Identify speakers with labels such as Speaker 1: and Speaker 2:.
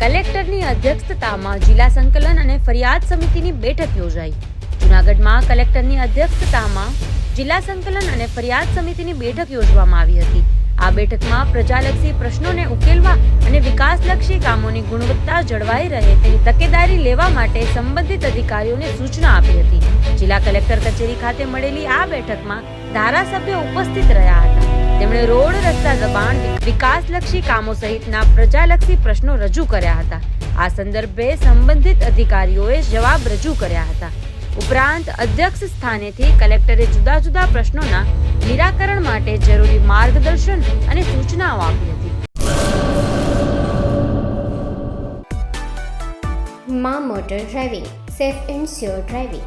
Speaker 1: કલેક્ટરની અધ્યક્ષતામાં જિલ્લા સંકલન અને ફરિયાદ સમિતિની બેઠક યોજાઈ. જૂનાગઢમાં કલેક્ટરની અધ્યક્ષતામાં જિલ્લા સંકલન અને ફરિયાદ સમિતિની બેઠક યોજવામાં આવી હતી. આ બેઠકમાં પ્રજાલક્ષી પ્રશ્નોને ઉકેલવા અને વિકાસલક્ષી કામોની ગુણવત્તા જળવાઈ રહે તેની તકેદારી લેવા માટે સંબંધિત અધિકારીઓને સૂચના આપી હતી. જિલ્લા કલેક્ટર કચેરી ખાતે મળેલી આ બેઠકમાં ધારાસભ્યો ઉપસ્થિત રહ્યા હતા. રોડ રસ્તા દબાણ વિકાસલક્ષી કામો સહિતના પ્રજાલક્ષી પ્રશ્નો રજૂ કર્યા હતા. આ સંદર્ભે સંબંધિત અધિકારીઓએ જવાબ રજૂ કર્યા હતા. ઉપરાંત અધ્યક્ષ સ્થાનેથી કલેક્ટરે જુદા જુદા પ્રશ્નોના નિરાકરણ માટે જરૂરી માર્ગદર્શન અને સૂચનાઓ આપી હતી.
Speaker 2: મા motor driving, safe and sure driving.